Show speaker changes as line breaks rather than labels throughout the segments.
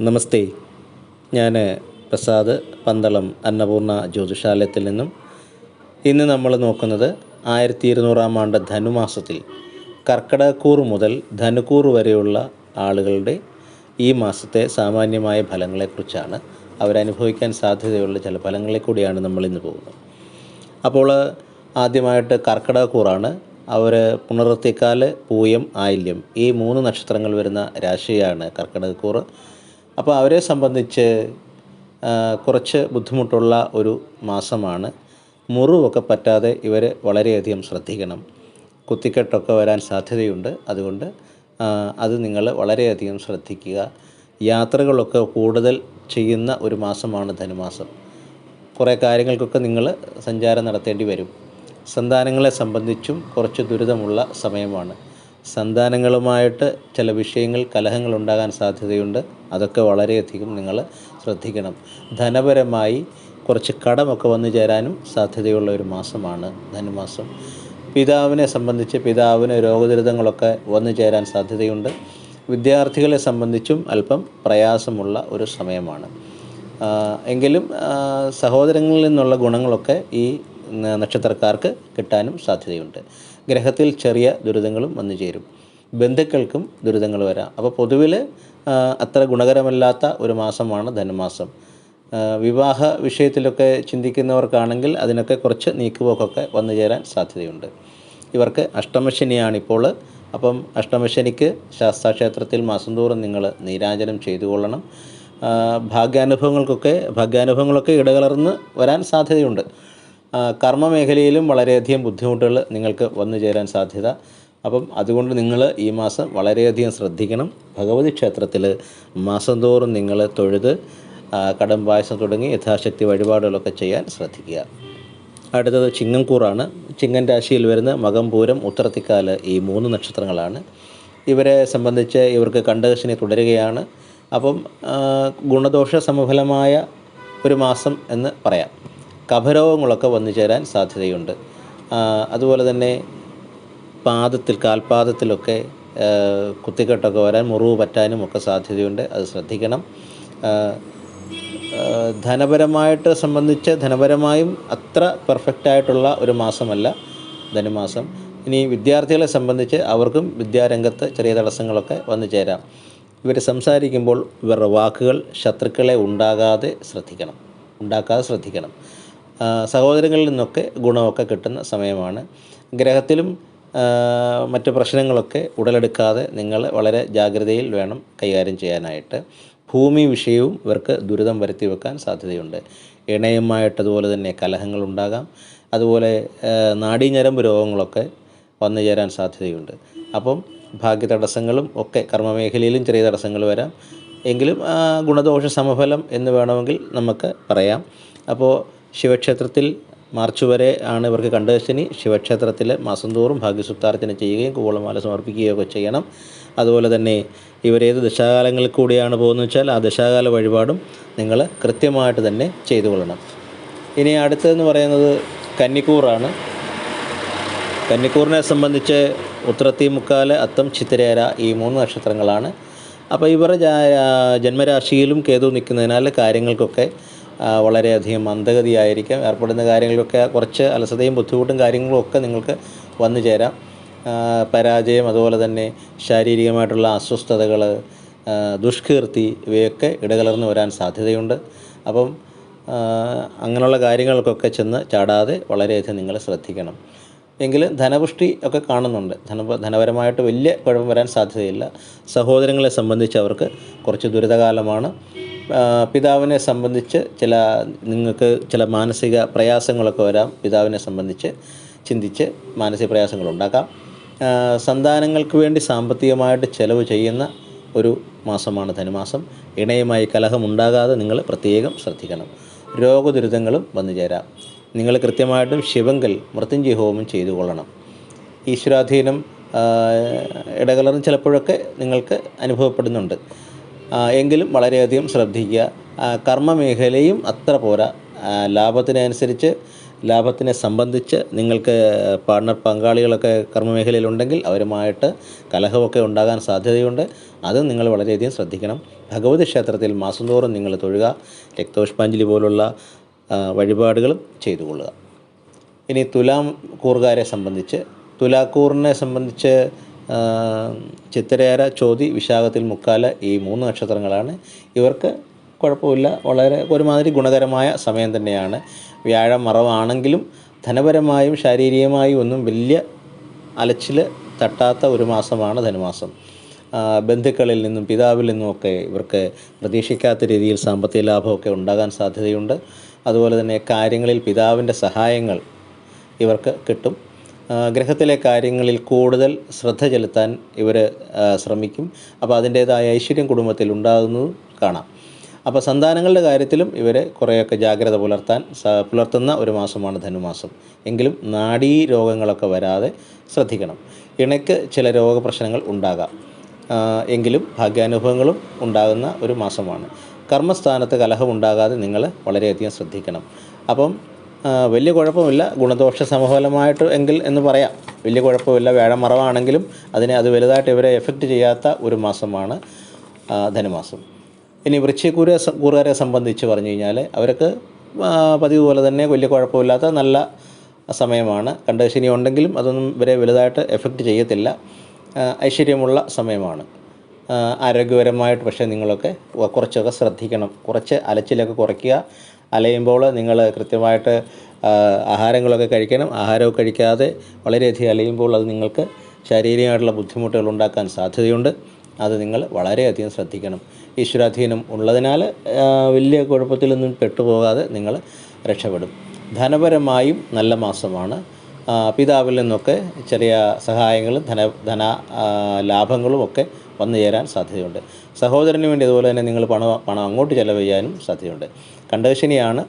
നമസ്തേ. ഞാൻ പ്രസാദ് പന്തളം അന്നപൂർണ ജ്യോതിഷാലയത്തിൽ നിന്നും. ഇന്ന് നമ്മൾ നോക്കുന്നത് ആയിരത്തി ഇരുന്നൂറാം ആണ്ട് ധനുമാസത്തിൽ കർക്കിടകക്കൂർ മുതൽ ധനുക്കൂർ വരെയുള്ള ആളുകളുടെ ഈ മാസത്തെ സാമാന്യമായ ഫലങ്ങളെക്കുറിച്ചാണ് അവരനുഭവിക്കാൻ സാധ്യതയുള്ള ചില ഫലങ്ങളെ കൂടിയാണ് നമ്മൾ ഇന്ന് പോകുന്നത്. അപ്പോൾ ആദ്യമായിട്ട് കർക്കിടകക്കൂറാണ്. അവർ പുണർത്തിക്കാൽ പൂയം ആയില്യം ഈ മൂന്ന് നക്ഷത്രങ്ങൾ വരുന്ന രാശിയാണ് കർക്കിടകക്കൂറ്. അപ്പോൾ അവരെ സംബന്ധിച്ച് കുറച്ച് ബുദ്ധിമുട്ടുള്ള ഒരു മാസമാണ്. മുറിവൊക്കെ പറ്റാതെ ഇവർ വളരെയധികം ശ്രദ്ധിക്കണം. കുത്തിക്കെട്ടൊക്കെ വരാൻ സാധ്യതയുണ്ട്. അതുകൊണ്ട് അത് നിങ്ങൾ വളരെയധികം ശ്രദ്ധിക്കുക. യാത്രകളൊക്കെ കൂടുതൽ ചെയ്യുന്ന ഒരു മാസമാണ് ധനുമാസം. കുറേ കാര്യങ്ങൾക്കൊക്കെ നിങ്ങൾ സഞ്ചാരം നടത്തേണ്ടി വരും. സന്താനങ്ങളെ സംബന്ധിച്ചും കുറച്ച് ദുരിതമുള്ള സമയമാണ്. സന്താനങ്ങളുമായിട്ട് ചില വിഷയങ്ങൾ കലഹങ്ങൾ ഉണ്ടാകാൻ സാധ്യതയുണ്ട്. അതൊക്കെ വളരെയധികം നിങ്ങൾ ശ്രദ്ധിക്കണം. ധനപരമായി കുറച്ച് കടമൊക്കെ വന്നു ചേരാനും സാധ്യതയുള്ള ഒരു മാസമാണ് ധനുമാസം. പിതാവിനെ സംബന്ധിച്ച് പിതാവിന് രോഗദുരിതങ്ങളൊക്കെ വന്നു ചേരാൻ സാധ്യതയുണ്ട്. വിദ്യാർത്ഥികളെ സംബന്ധിച്ചും അല്പം പ്രയാസമുള്ള ഒരു സമയമാണ്. എങ്കിലും സഹോദരങ്ങളിൽ നിന്നുള്ള ഗുണങ്ങളൊക്കെ ഈ നക്ഷത്രക്കാർക്ക് കിട്ടാനും സാധ്യതയുണ്ട്. ഗ്രഹത്തിൽ ചെറിയ ദുരിതങ്ങളും വന്നു ചേരും. ബന്ധുക്കൾക്കും ദുരിതങ്ങൾ വരാം. അപ്പോൾ പൊതുവിൽ അത്ര ഗുണകരമല്ലാത്ത ഒരു മാസമാണ് ധനുമാസം. വിവാഹ വിഷയത്തിലൊക്കെ ചിന്തിക്കുന്നവർക്കാണെങ്കിൽ അതിനൊക്കെ കുറച്ച് നീക്കുപോക്കൊക്കെ വന്നു ചേരാൻ സാധ്യതയുണ്ട്. ഇവർക്ക് അഷ്ടമശനിയാണിപ്പോൾ അപ്പം അഷ്ടമശനിക്ക് ശാസ്താക്ഷേത്രത്തിൽ മാസം തോറും നിങ്ങൾ നീരാജനം ചെയ്തു കൊള്ളണം. ഭാഗ്യാനുഭവങ്ങൾക്കൊക്കെ ഭാഗ്യാനുഭവങ്ങളൊക്കെ ഇടകലർന്ന് വരാൻ സാധ്യതയുണ്ട്. ആ, കർമ്മമേഖലയിലും വളരെയധികം ബുദ്ധിമുട്ടുകൾ നിങ്ങൾക്ക് വന്നു ചേരാൻ സാധ്യത. അപ്പം അതുകൊണ്ട് നിങ്ങൾ ഈ മാസം വളരെയധികം ശ്രദ്ധിക്കണം. ഭഗവതി ക്ഷേത്രത്തിൽ മാസം തോറും നിങ്ങൾ തൊഴുത് കടം പായസം തുടങ്ങി യഥാശക്തി വഴിപാടുകളൊക്കെ ചെയ്യാൻ ശ്രദ്ധിക്കുക. അടുത്തത് ചിങ്ങംകൂറാണ്. ചിങ്ങൻ രാശിയിൽ വരുന്ന മകം പൂരം ഉത്തരത്തിക്കാൽ ഈ മൂന്ന് നക്ഷത്രങ്ങളാണ്. ഇവരെ സംബന്ധിച്ച് ഇവർക്ക് കണ്ടകശിനി തുടരുകയാണ്. അപ്പം ഗുണദോഷ സമഫലമായ ഒരു മാസം എന്ന് പറയാം. കഫരോഗങ്ങളൊക്കെ വന്നു ചേരാൻ സാധ്യതയുണ്ട്. അതുപോലെ തന്നെ പാദത്തിൽ കാൽപാദത്തിലൊക്കെ കുത്തിക്കെട്ടൊക്കെ വരാൻ മുറിവ് പറ്റാനും ഒക്കെ സാധ്യതയുണ്ട്. അത് ശ്രദ്ധിക്കണം. ധനപരമായിട്ട് സംബന്ധിച്ച് ധനപരമായും അത്ര പെർഫെക്റ്റ് ആയിട്ടുള്ള ഒരു മാസമല്ല ധനുമാസം. ഇനി വിദ്യാർത്ഥികളെ സംബന്ധിച്ച് അവർക്കും വിദ്യാരംഗത്ത് ചെറിയ തടസ്സങ്ങളൊക്കെ വന്നു ചേരാം. ഇവർ സംസാരിക്കുമ്പോൾ ഇവരുടെ വാക്കുകൾ ശത്രുക്കളെ ഉണ്ടാകാതെ ശ്രദ്ധിക്കണം. ഉണ്ടാക്കാതെ ശ്രദ്ധിക്കണം. സഹോദരങ്ങളിൽ നിന്നൊക്കെ ഗുണമൊക്കെ കിട്ടുന്ന സമയമാണ്. ഗ്രഹത്തിലും മറ്റു പ്രശ്നങ്ങളൊക്കെ ഉടലെടുക്കാതെ നിങ്ങൾ വളരെ ജാഗ്രതയിൽ വേണം കൈകാര്യം ചെയ്യാനായിട്ട്. ഭൂമി വിഷയവും ഇവർക്ക് ദുരിതം വരുത്തി വെക്കാൻ സാധ്യതയുണ്ട്. ഇണയുമായിട്ടതുപോലെ തന്നെ കലഹങ്ങളുണ്ടാകാം. അതുപോലെ നാഡീഞരമ്പ് രോഗങ്ങളൊക്കെ വന്നു ചേരാൻ സാധ്യതയുണ്ട്. അപ്പം ഭാഗ്യ തടസ്സങ്ങളും ഒക്കെ കർമ്മമേഖലയിലും ചെറിയ തടസ്സങ്ങൾ വരാം. എങ്കിലും ഗുണദോഷ സമഫലം എന്ന് വേണമെങ്കിൽ നമുക്ക് പറയാം. അപ്പോൾ ശിവക്ഷേത്രത്തിൽ മാർച്ച് വരെ ആണ് ഇവർക്ക് കണ്ടശനി. ശിവക്ഷേത്രത്തിൽ മാസം തോറും ഭാഗ്യസുത്താർച്ചന ചെയ്യുകയും കൂവളമാല സമർപ്പിക്കുകയൊക്കെ ചെയ്യണം. അതുപോലെ തന്നെ ഇവരേത് ദശാകാലങ്ങളിൽ കൂടിയാണ് പോകുന്നത് വെച്ചാൽ ആ ദശാകാല വഴിപാടും നിങ്ങൾ കൃത്യമായിട്ട് തന്നെ ചെയ്തു കൊള്ളണം. ഇനി അടുത്തതെന്ന് പറയുന്നത് കന്നിക്കൂറാണ്. കന്നിക്കൂറിനെ സംബന്ധിച്ച് ഉത്രത്തി മുക്കാൽ അത്തം ചിത്തിരേര ഈ മൂന്ന് നക്ഷത്രങ്ങളാണ്. അപ്പോൾ ഇവരുടെ ജന്മരാശിയിലും കേതു നിൽക്കുന്നതിനാൽ കാര്യങ്ങൾക്കൊക്കെ വളരെയധികം മന്ദഗതിയായിരിക്കാം. ഏർപ്പെടുന്ന കാര്യങ്ങളൊക്കെ കുറച്ച് അലസതയും ബുദ്ധിമുട്ടും കാര്യങ്ങളും ഒക്കെ നിങ്ങൾക്ക് വന്നു ചേരാം. പരാജയം അതുപോലെ തന്നെ ശാരീരികമായിട്ടുള്ള അസ്വസ്ഥതകൾ ദുഷ്കീർത്തി ഇവയൊക്കെ ഇടകലർന്നു വരാൻ സാധ്യതയുണ്ട്. അപ്പം അങ്ങനെയുള്ള കാര്യങ്ങൾക്കൊക്കെ ചെന്ന് ചാടാതെ വളരെയധികം നിങ്ങൾ ശ്രദ്ധിക്കണം. എങ്കിലും ധനപുഷ്ടി ഒക്കെ കാണുന്നുണ്ട്. ധന ധനപരമായിട്ട് വലിയ കുഴപ്പം വരാൻ സാധ്യതയില്ല. സഹോദരങ്ങളെ സംബന്ധിച്ച് അവർക്ക് കുറച്ച് ദുരിതകാലമാണ്. പിതാവിനെ സംബന്ധിച്ച് ചില നിങ്ങൾക്ക് ചില മാനസിക പ്രയാസങ്ങളൊക്കെ വരാം. പിതാവിനെ സംബന്ധിച്ച് ചിന്തിച്ച് മാനസിക പ്രയാസങ്ങൾ ഉണ്ടാക്കാം. സന്താനങ്ങൾക്ക് വേണ്ടി സാമ്പത്തികമായിട്ട് ചിലവ് ചെയ്യുന്ന ഒരു മാസമാണ് ധനുമാസം. ഇണയുമായി കലഹമുണ്ടാകാതെ നിങ്ങൾ പ്രത്യേകം ശ്രദ്ധിക്കണം. രോഗദുരിതങ്ങളും വന്നു ചേരാം. നിങ്ങൾ കൃത്യമായിട്ടും ശിവങ്കൽ മൃത്യുഞ്ജയ ഹോമം ചെയ്തു കൊള്ളണം. ഈശ്വരാധീനം ഇടകലർന്ന് ചിലപ്പോഴൊക്കെ നിങ്ങൾക്ക് അനുഭവപ്പെടുന്നുണ്ട്. എങ്കിലും വളരെയധികം ശ്രദ്ധിക്കുക. കർമ്മ കർമ്മമേഖലയും അത്ര പോരാ. ലാഭത്തിനനുസരിച്ച് ലാഭത്തിനെ സംബന്ധിച്ച് നിങ്ങൾക്ക് പാർട്ണർ പങ്കാളികളൊക്കെ കർമ്മമേഖലയിലുണ്ടെങ്കിൽ അവരുമായിട്ട് കലഹമൊക്കെ ഉണ്ടാകാൻ സാധ്യതയുണ്ട്. അത് നിങ്ങൾ വളരെയധികം ശ്രദ്ധിക്കണം. ഭഗവതി ക്ഷേത്രത്തിൽ മാസം തോറും നിങ്ങൾ തൊഴുക. രക്തപുഷ്പാഞ്ജലി പോലുള്ള വഴിപാടുകളും ചെയ്തു കൊള്ളുക. ഇനി തുലാം കൂറുകാരെ സംബന്ധിച്ച്. തുലാക്കൂറിനെ സംബന്ധിച്ച് ചിത്തിരേര ചോതി വിശാഖത്തിൽ മുക്കാല ഈ മൂന്ന് നക്ഷത്രങ്ങളാണ്. ഇവർക്ക് കുഴപ്പമില്ല. വളരെ ഒരുമാതിരി ഗുണകരമായ സമയം തന്നെയാണ്. വ്യാഴം മറവാണെങ്കിലും ധനപരമായും ശാരീരികമായും ഒന്നും വലിയ അലച്ചിൽ തട്ടാത്ത ഒരു മാസമാണ് ധനുമാസം. ബന്ധുക്കളിൽ നിന്നും പിതാവിൽ നിന്നുമൊക്കെ ഇവർക്ക് പ്രതീക്ഷിക്കാത്ത രീതിയിൽ സാമ്പത്തിക ലാഭമൊക്കെ ഉണ്ടാകാൻ സാധ്യതയുണ്ട്. അതുപോലെ തന്നെ കാര്യങ്ങളിൽ പിതാവിന്റെ സഹായങ്ങൾ ഇവർക്ക് കിട്ടും. ഗ്രഹത്തിലെ കാര്യങ്ങളിൽ കൂടുതൽ ശ്രദ്ധ ചെലുത്താൻ ഇവർ ശ്രമിക്കും. അപ്പോൾ അതിന്റേതായ ഐശ്വര്യം കുടുംബത്തിൽ ഉണ്ടാകുന്നത് കാണാം. അപ്പോൾ സന്താനങ്ങളുടെ കാര്യത്തിലും ഇവർ കുറേയൊക്കെ ജാഗ്രത പുലർത്താൻ പുലർത്തുന്ന ഒരു മാസമാണ് ധനുമാസം. എങ്കിലും നാഡീ രോഗങ്ങളൊക്കെ വരാതെ ശ്രദ്ധിക്കണം. ഇണയ്ക്ക് ചില രോഗപ്രശ്നങ്ങൾ ഉണ്ടാകാം. എങ്കിലും ഭാഗ്യാനുഭവങ്ങളും ഉണ്ടാകുന്ന ഒരു മാസമാണ്. കർമ്മസ്ഥാനത്ത് കലഹം ഉണ്ടാകാതെ നിങ്ങൾ വളരെയധികം ശ്രദ്ധിക്കണം. അപ്പം വലിയ കുഴപ്പമില്ല. ഗുണദോഷ സമഫലമായിട്ട് എങ്കിൽ എന്ന് പറയാം. വലിയ കുഴപ്പമില്ല. വ്യാഴം മറവാണെങ്കിലും അതിനെ അത് വലുതായിട്ട് ഇവരെ എഫക്റ്റ് ചെയ്യാത്ത ഒരു മാസമാണ് ധനുമാസം. ഇനി വൃശ്ചികൂര കൂറുകാരെ സംബന്ധിച്ച് പറഞ്ഞു കഴിഞ്ഞാൽ അവർക്ക് പതിവ് പോലെ തന്നെ വലിയ കുഴപ്പമില്ലാത്ത നല്ല സമയമാണ്. കണ്ടശനി ഉണ്ടെങ്കിലും അതൊന്നും ഇവരെ വലുതായിട്ട് എഫക്റ്റ് ചെയ്യത്തില്ല. ഐശ്വര്യമുള്ള സമയമാണ്. ആരോഗ്യപരമായിട്ട് പക്ഷേ നിങ്ങളൊക്കെ കുറച്ചൊക്കെ ശ്രദ്ധിക്കണം. കുറച്ച് അലച്ചിലൊക്കെ കുറയ്ക്കുക. അലയുമ്പോൾ നിങ്ങൾ കൃത്യമായിട്ട് ആഹാരങ്ങളൊക്കെ കഴിക്കണം. ആഹാരമൊക്കെ കഴിക്കാതെ വളരെയധികം അലയുമ്പോൾ അത് നിങ്ങൾക്ക് ശാരീരികമായിട്ടുള്ള ബുദ്ധിമുട്ടുകൾ ഉണ്ടാക്കാൻ സാധ്യതയുണ്ട്. അത് നിങ്ങൾ വളരെയധികം ശ്രദ്ധിക്കണം. ഈശ്വരാധീനം ഉള്ളതിനാൽ വലിയ കുഴപ്പത്തിലൊന്നും പെട്ടുപോകാതെ നിങ്ങൾ രക്ഷപ്പെടും. ധനപരമായും നല്ല മാസമാണ്. പിതാവിൽ നിന്നൊക്കെ ചെറിയ സഹായങ്ങളും ധന ധന ലാഭങ്ങളും ഒക്കെ വന്നു ചേരാൻ സാധ്യതയുണ്ട്. സഹോദരന് വേണ്ടി അതുപോലെ തന്നെ നിങ്ങൾ പണം പണം അങ്ങോട്ട് ചെലവ് ചെയ്യാനും സാധ്യതയുണ്ട്. കണ്ടകശനിയാണ്.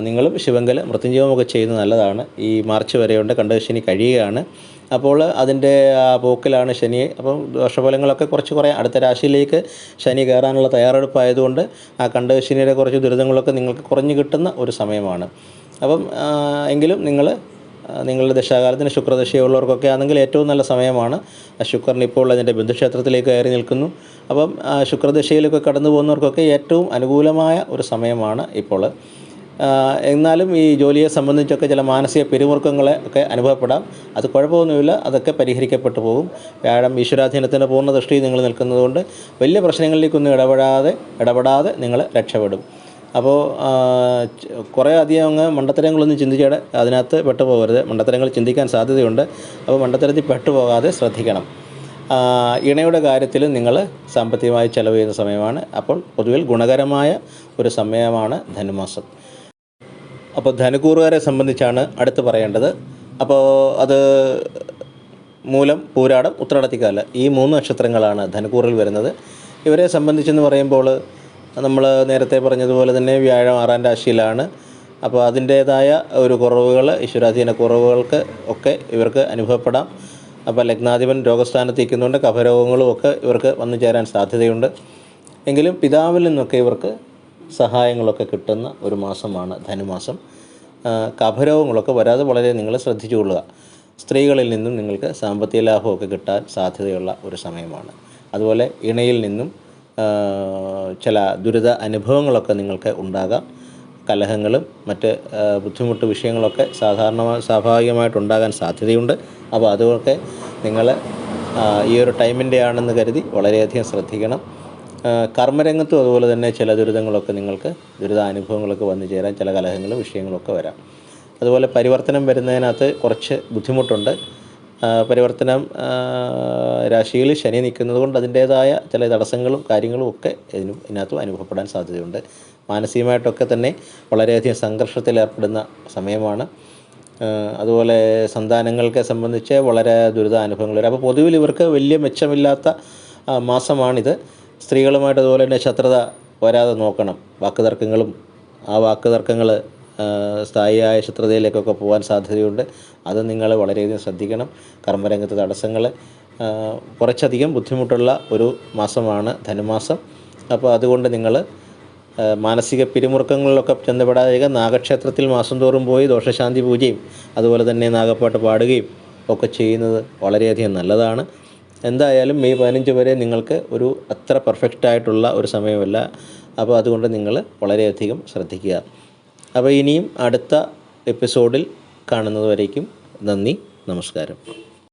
നിങ്ങളും ശിവങ്കൽ മൃത്യുജീവമൊക്കെ ചെയ്യുന്നത് നല്ലതാണ്. ഈ മാർച്ച് വരെയുണ്ട് കണ്ടകശനി കഴിയുകയാണ്. അപ്പോൾ അതിന്റെ പോക്കിലാണ് ശനി. അപ്പം ദോഷഫലങ്ങളൊക്കെ കുറച്ച് കുറേ അടുത്ത രാശിയിലേക്ക് ശനി കയറാനുള്ള തയ്യാറെടുപ്പായതുകൊണ്ട് ആ കണ്ടകശനിയുടെ കുറച്ച് ദുരിതങ്ങളൊക്കെ നിങ്ങൾക്ക് കുറഞ്ഞു കിട്ടുന്ന ഒരു സമയമാണ്. അപ്പം എങ്കിലും നിങ്ങൾ നിങ്ങളുടെ ദശാകാലത്തിന് ശുക്രദശയുള്ളവർക്കൊക്കെ ആണെങ്കിൽ ഏറ്റവും നല്ല സമയമാണ്. ശുക്രൻ ഇപ്പോൾ അതിന്റെ ബന്ധുക്ഷേത്രത്തിലേക്ക് കയറി നിൽക്കുന്നു. അപ്പം ശുക്രദശയിലൊക്കെ കടന്നു പോകുന്നവർക്കൊക്കെ ഏറ്റവും അനുകൂലമായ ഒരു സമയമാണ് ഇപ്പോൾ. എന്നാലും ഈ ജോലിയെ സംബന്ധിച്ചൊക്കെ ചില മാനസിക പിരിമുറുക്കങ്ങളെ ഒക്കെ അനുഭവപ്പെടാം. അത് കുഴപ്പമൊന്നുമില്ല അതൊക്കെ പരിഹരിക്കപ്പെട്ടു പോകും. വ്യാഴം ഈശ്വരാധീനത്തിന്റെ പൂർണ ദൃഷ്ടി നിങ്ങൾ നിൽക്കുന്നതുകൊണ്ട് വലിയ പ്രശ്നങ്ങളിലേക്കൊന്നും ഇടപെടാതെ ഇടപെടാതെ നിങ്ങൾ രക്ഷപ്പെടും. അപ്പോൾ കുറേ അധികം അങ്ങ് മണ്ടത്തരങ്ങളൊന്നും ചിന്തിച്ചാൽ അതിനകത്ത് പെട്ടുപോകരുത്. മണ്ടത്തരങ്ങൾ ചിന്തിക്കാൻ സാധ്യതയുണ്ട്. അപ്പോൾ മണ്ടത്തരത്തിൽ പെട്ടുപോകാതെ ശ്രദ്ധിക്കണം. ഇണയുടെ കാര്യത്തിൽ നിങ്ങൾ സാമ്പത്തികമായി ചെലവ് ചെയ്യുന്ന സമയമാണ്. അപ്പോൾ പൊതുവിൽ ഗുണകരമായ ഒരു സമയമാണ് ധനുമാസം. അപ്പോൾ ധനുക്കൂറുകാരെ സംബന്ധിച്ചാണ് അടുത്ത് പറയേണ്ടത്. അപ്പോൾ അത് മൂലം പൂരാടം ഉത്രാടത്തിക്കാല ഈ മൂന്ന് നക്ഷത്രങ്ങളാണ് ധനുക്കൂറിൽ വരുന്നത്. ഇവരെ സംബന്ധിച്ചെന്ന് പറയുമ്പോൾ നമ്മൾ നേരത്തെ പറഞ്ഞതുപോലെ തന്നെ വ്യാഴം ആറാം രാശിയിലാണ്. അപ്പോൾ അതിന്റേതായ ഒരു കുറവുകൾ ഈശ്വരാധീന കുറവുകൾക്ക് ഒക്കെ ഇവർക്ക് അനുഭവപ്പെടാം. അപ്പോൾ ലഗ്നാധിപൻ രോഗസ്ഥാനത്ത് ഇരിക്കുന്നതുകൊണ്ട് കഫരോഗങ്ങളും ഒക്കെ ഇവർക്ക് വന്നു ചേരാൻ സാധ്യതയുണ്ട്. എങ്കിലും പിതാവിൽ നിന്നൊക്കെ ഇവർക്ക് സഹായങ്ങളൊക്കെ കിട്ടുന്ന ഒരു മാസമാണ് ധനുമാസം. കഫരോഗങ്ങളൊക്കെ വരാതെ വളരെ നിങ്ങൾ ശ്രദ്ധിച്ചു കൊള്ളുക. സ്ത്രീകളിൽ നിന്നും നിങ്ങൾക്ക് സാമ്പത്തിക ലാഭമൊക്കെ കിട്ടാൻ സാധ്യതയുള്ള ഒരു സമയമാണ്. അതുപോലെ ഇണയിൽ നിന്നും ചില ദുരിത അനുഭവങ്ങളൊക്കെ നിങ്ങൾക്ക് ഉണ്ടാകാം. കലഹങ്ങളും മറ്റ് ബുദ്ധിമുട്ട് വിഷയങ്ങളൊക്കെ സാധാരണ സ്വാഭാവികമായിട്ടുണ്ടാകാൻ സാധ്യതയുണ്ട്. അപ്പോൾ അതൊക്കെ നിങ്ങൾ ഈ ഒരു ടൈമിന്റെ ആണെന്ന് കരുതി വളരെയധികം ശ്രദ്ധിക്കണം. കർമ്മരംഗത്തും അതുപോലെ തന്നെ ചില ദുരിതങ്ങളൊക്കെ നിങ്ങൾക്ക് ദുരിതാനുഭവങ്ങളൊക്കെ വന്നു ചേരാൻ ചില കലഹങ്ങളും വിഷയങ്ങളൊക്കെ വരാം. അതുപോലെ പരിവർത്തനം വരുന്നതിനകത്ത് കുറച്ച് ബുദ്ധിമുട്ടുണ്ട്. പരിവർത്തനം രാശിയിൽ ശനി നിൽക്കുന്നത് കൊണ്ട് അതിന്റേതായ ചില തടസ്സങ്ങളും കാര്യങ്ങളും ഒക്കെ ഇതിനും ഇതിനകത്തും അനുഭവപ്പെടാൻ സാധ്യതയുണ്ട്. മാനസികമായിട്ടൊക്കെ തന്നെ വളരെയധികം സംഘർഷത്തിലേർപ്പെടുന്ന സമയമാണ്. അതുപോലെ സന്താനങ്ങൾക്ക് സംബന്ധിച്ച് വളരെ ദുരിതാനുഭവങ്ങൾ വരും. അപ്പോൾ പൊതുവിൽ ഇവർക്ക് വലിയ മെച്ചമില്ലാത്ത മാസമാണിത്. സ്ത്രീകളുമായിട്ട് അതുപോലെ തന്നെ ശത്രുത വരാതെ നോക്കണം. വാക്കുതർക്കങ്ങളും ആ വാക്കുതർക്കങ്ങൾ സ്ഥായിയായ ശത്രുതയിലേക്കൊക്കെ പോകാൻ സാധ്യതയുണ്ട്. അത് നിങ്ങൾ വളരെയധികം ശ്രദ്ധിക്കണം. കർമ്മരംഗത്ത് തടസ്സങ്ങൾ കുറച്ചധികം ബുദ്ധിമുട്ടുള്ള ഒരു മാസമാണ് ധനുമാസം. അപ്പോൾ അതുകൊണ്ട് നിങ്ങൾ മാനസിക പിരിമുറുക്കങ്ങളിലൊക്കെ ചെന്നപ്പെടാതെ നാഗക്ഷേത്രത്തിൽ മാസം തോറും പോയി ദോഷശാന്തി പൂജയും അതുപോലെ തന്നെ നാഗപ്പാട്ട് പാടുകയും ഒക്കെ ചെയ്യുന്നത് വളരെയധികം നല്ലതാണ്. എന്തായാലും മെയ് പതിനഞ്ച് വരെ നിങ്ങൾക്ക് ഒരു അത്ര പെർഫെക്റ്റ് ആയിട്ടുള്ള ഒരു സമയമല്ല. അപ്പോൾ അതുകൊണ്ട് നിങ്ങൾ വളരെയധികം ശ്രദ്ധിക്കുക. അപ്പോൾ ഇനിയും അടുത്ത എപ്പിസോഡിൽ കാണുന്നതുവരേക്കും നന്ദി നമസ്കാരം.